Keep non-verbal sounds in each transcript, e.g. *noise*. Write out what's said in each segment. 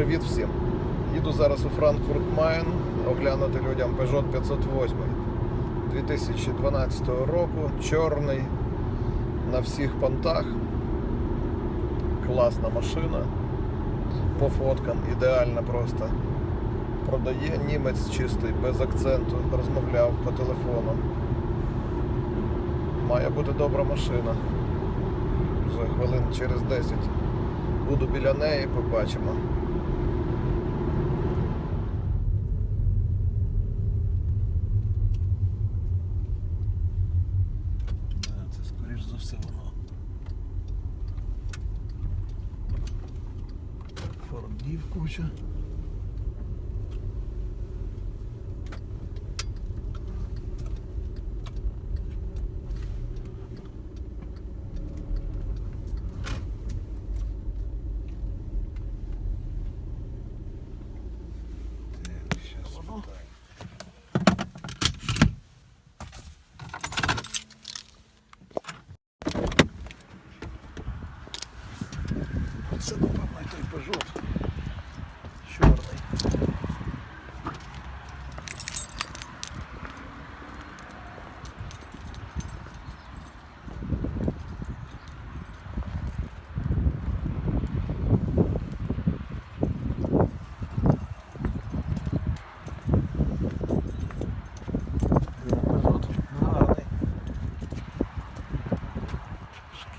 Привіт всім! Їду зараз у Франкфурт Майн оглянути людям Peugeot 508 2012 року. Чорний на всіх понтах. Класна машина. По фоткам ідеальна просто. Продає німець чистий, без акценту, розмовляв по телефону. Має бути добра машина. Вже хвилин через 10 буду біля неї, побачимо. еще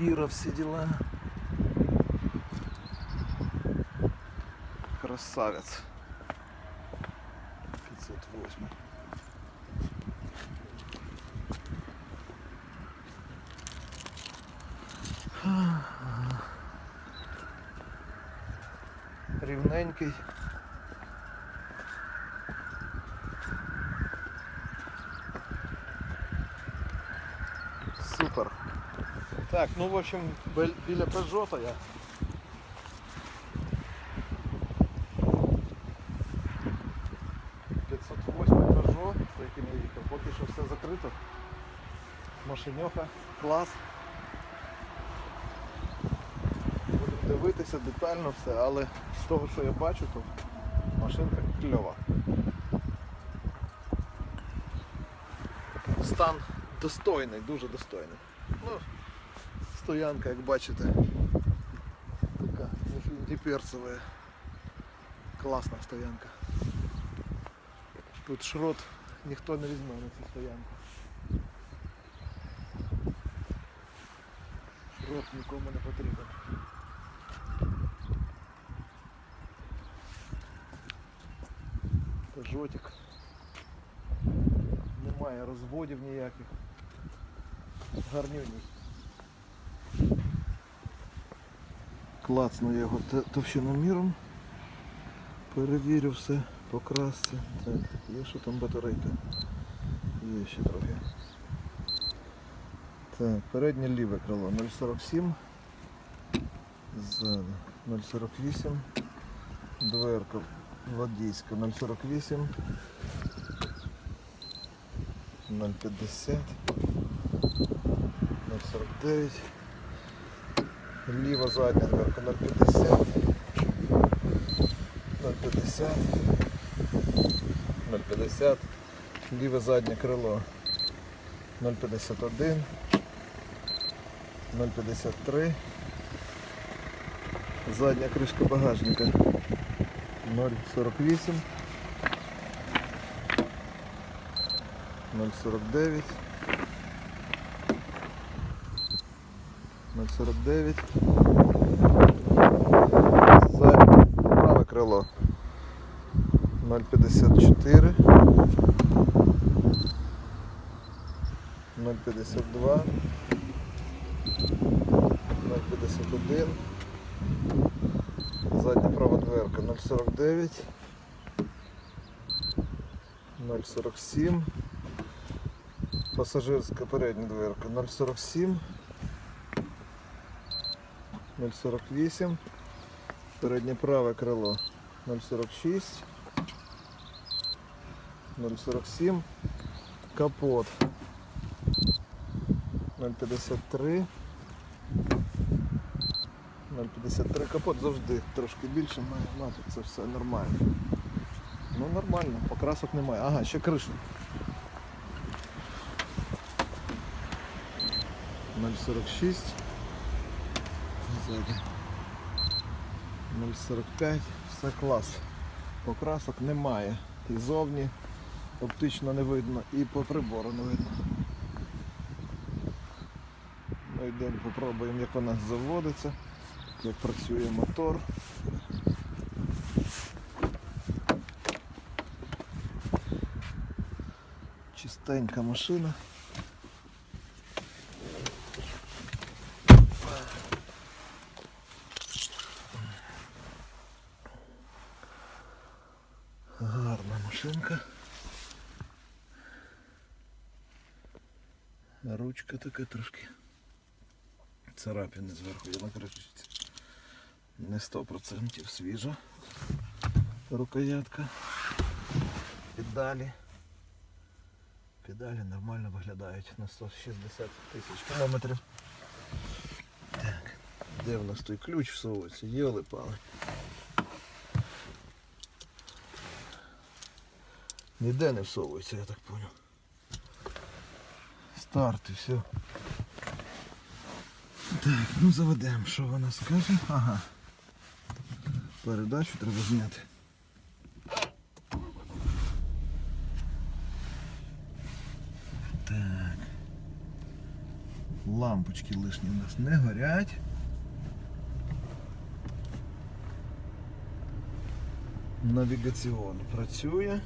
Шкіра, всі діла. Красавец. 508. Так, ну в общем, біля Пежота я. – 508 Peugeot, за яким я їхав, поки що все закрито. Машиньоха, клас. Будемо дивитися детально все, але з того, що я бачу, то машинка кльова. Стан достойний, дуже достойний. Ну, стоянка, як бачите, така не перцева. Класна стоянка. Тут шрот ніхто не візьме на цю стоянку. Шрот нікому не потрібен. Пежотик. Немає розводів ніяких. Гарнюній. Клацну я його товщиноміром. Перевірю все по. Так, є що там батарейка? Є ще трохи. Так, переднє ліве крило 0,47. Ззаду 0,48. Дверка водійська 0,48. 0,50. 0,49. Ліва задня дверка 0,50. 0,50. 0,50. Ліве заднє крило 0,51. 0,53. Задня кришка багажника 0,48. 0,49. 0,49. Заднє праве крило 0,54. 0,52. 0,51. Задня права дверка 0,49. 0,47. Пасажирська передня дверка 0,47. 0,48. Переднє праве крило 0,46. 0,47. Капот 0,53. 0,53 капот завжди трошки більше має мати, це все нормально. Ну нормально, покрасок немає. Ага, ще криша. 0,46. Ззаді. 0,45. Все клас. Покрасок немає. І зовні оптично не видно, і по прибору не видно. Ми йдемо, попробуємо, як вона заводиться, як працює мотор. Чистенька машина. Гарна машинка. Така трошки. Царапини зверху є на. Не 100% свіжа рукоятка. Педалі. Педалі нормально виглядають на 160 тисяч кілометрів. Так, де в нас той ключ всовується? Йоли пали. Ніде не всовується, я так понял. Старт і все. Так, ну заведемо, що вона скаже. Ага. Передачу треба зняти. Так. Лампочки лишні у нас не горять. Навігаціон працює.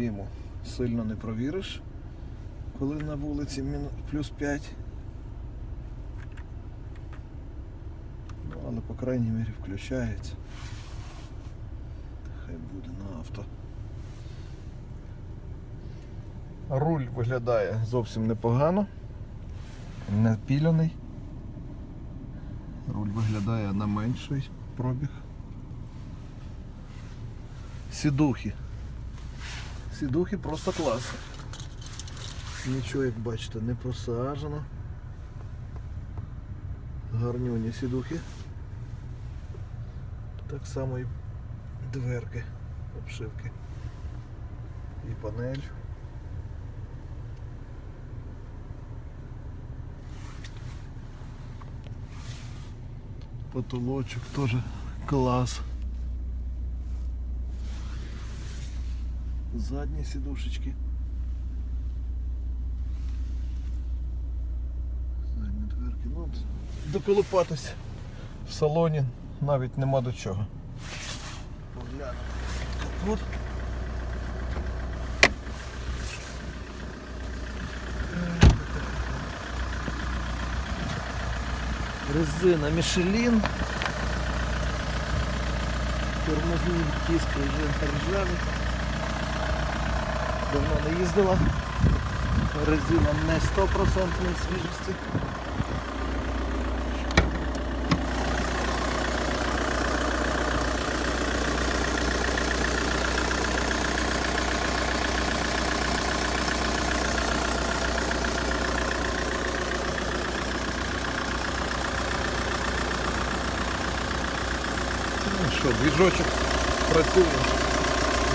Кліму сильно не провіриш, коли на вулиці плюс 5. Ну, але по крайній мірі включається. Хай буде на авто. Руль виглядає зовсім непогано. Не піляний. Руль виглядає на менший пробіг. Сідухи. Сідухи просто клас. Нічого, як бачите, не просаджено. Гарнюні сідухи. Так само і дверки, обшивки. І панель. Потолочок теж клас. Задні сідушечки. Задні дверки. Ну, доколупатись в салоні навіть нема до чого. Поглянемо. Капот. Резина Мішелін. Тормозні диски вже ржаві. Давно не їздила. Резина не 100% свіжості. Ну що, двіжочок працює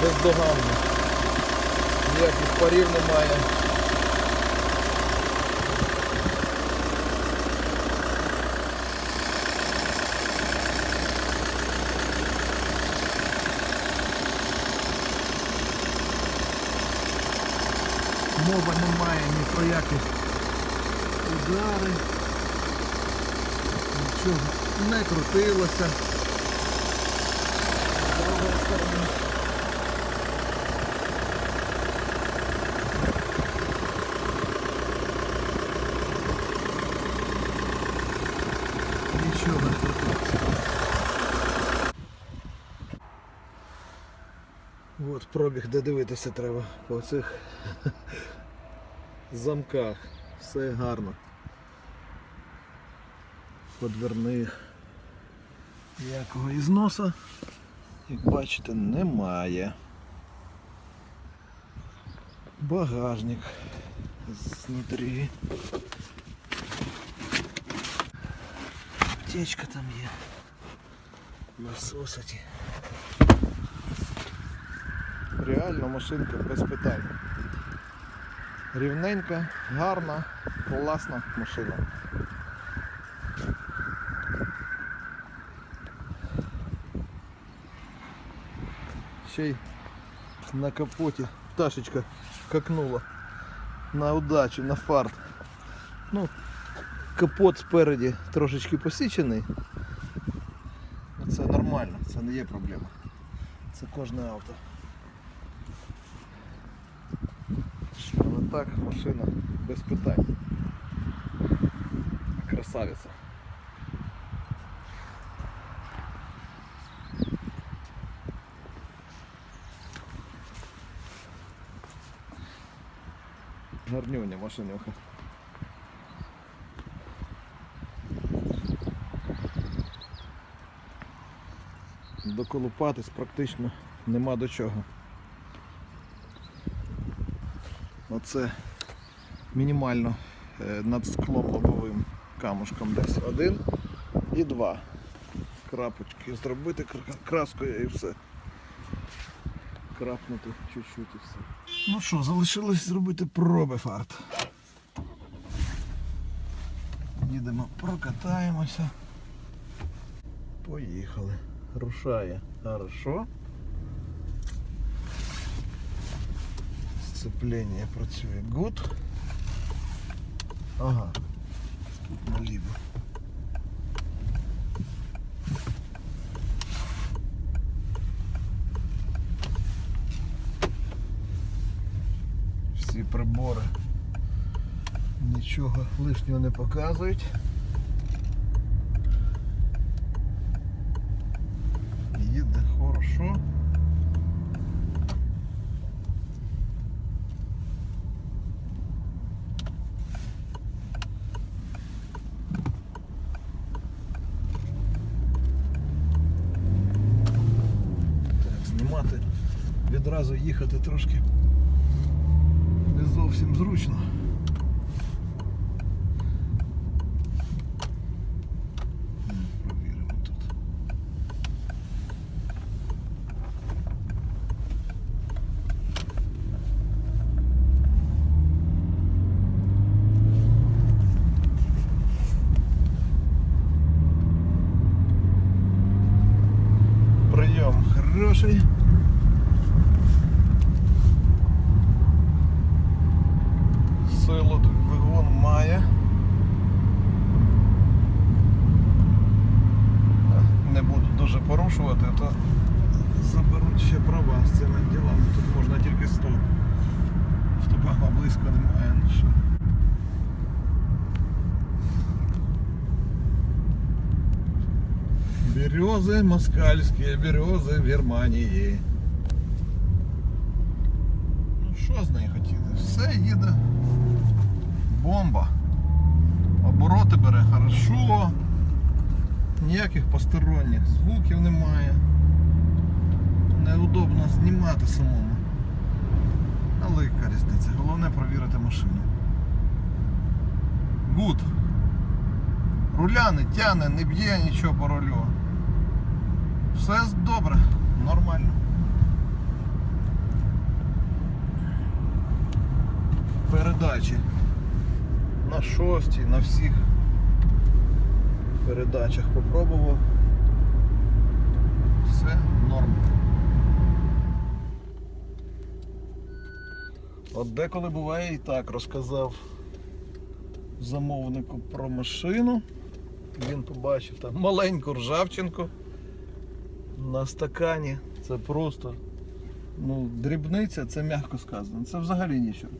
бездоганно. Ніяких парів немає. Мова немає ні про які удари. Нічого не крутилося. З сторони. Нічого не крутилося. От пробіг, де дивитися треба по цих *laughs* замках. Все гарно. По дверних. Ніякого ізноса, як бачите, немає. Багажник знутрі. Аптечка там є. Насоси ті. Реально машинка без питань. Рівненька, гарна, класна машина. Ще й на капоті пташечка какнула на удачу, на фарт. Ну, капот спереді трошечки посічений. Ну, Це нормально, це не є проблема. Це кожне авто. Але так машина без питань. Красавиця. Гарнюня машинюха. Доколупатись практично нема до чого. Оце мінімально е, над склом лобовим камушком десь один і два. Крапочки зробити краскою і все. Крапнути чуть-чуть і все. Ну що, залишилось зробити проби фарт. Їдемо, прокатаємося. Поїхали. Рушає. Хорошо. Сцеплення працює. Good. Ага. Тут наліво. Всі прибори нічого лишнього не показують. Їде хорошо. Так, знімати, відразу їхати трошки не зовсім зручно. М, Провіримо тут. Прийом хороший. Силу двигун має. Не буду дуже порушувати, то заберуть ще права з цими ділами. Тут можна тільки 100. Автобаха близько немає. Ну що. Березы москальские, березы в Германії. Ну що з нею хотіти? Все їде. Бомба. Обороти бере хорошо. Ніяких посторонніх звуків немає. Неудобно знімати самому. Але провірити машину. Гуд. Руля не тяне, не б'є нічого по рулю. Все добре, нормально. Передачі на шостій, на всіх передачах попробував. Все норм. От деколи буває і так розказав замовнику про машину. Він побачив там маленьку ржавчинку на стакані. Це просто ну, дрібниця, це м'яко сказано. Це взагалі нічого.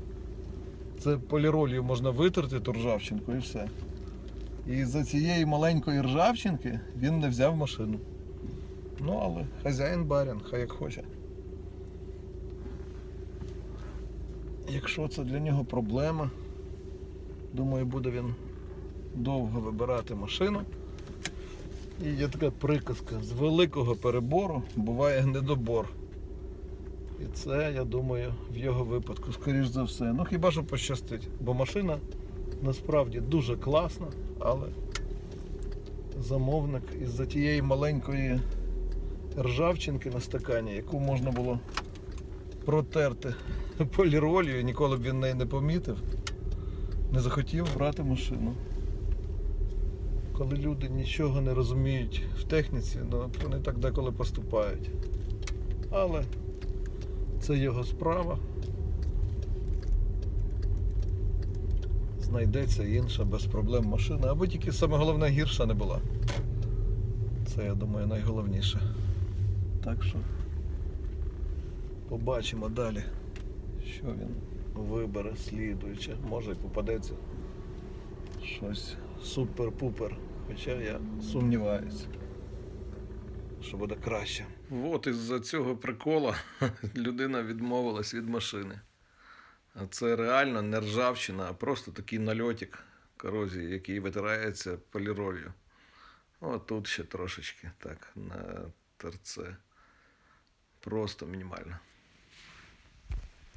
Це поліролью можна витерти ту ржавчинку і все. І за цієї маленької ржавчинки він не взяв машину. Ну, але хазяїн барин, хай як хоче. Якщо це для нього проблема, думаю, буде він довго вибирати машину. І є така приказка, з великого перебору буває недобор. І це, я думаю, в його випадку, скоріш за все. Ну хіба що пощастить, бо машина насправді дуже класна, але замовник із-за тієї маленької ржавчинки на стакані, яку можна було протерти поліролью, ніколи б він неї не помітив, не захотів брати машину. Коли люди нічого не розуміють в техніці, ну, вони так деколи поступають. Але це його справа. Знайдеться інша без проблем машина, аби тільки саме головне гірша не була. Це, я думаю, найголовніше. Так що побачимо далі, що він вибере слідуюче. Може і попадеться щось супер-пупер. Хоча я сумніваюся, що буде краще. От із-за цього прикола *laughs* людина відмовилась від машини. А це реально не ржавчина, а просто такий нальотик корозії, який витирається поліролью. От тут ще трошечки так на торце. Просто мінімально.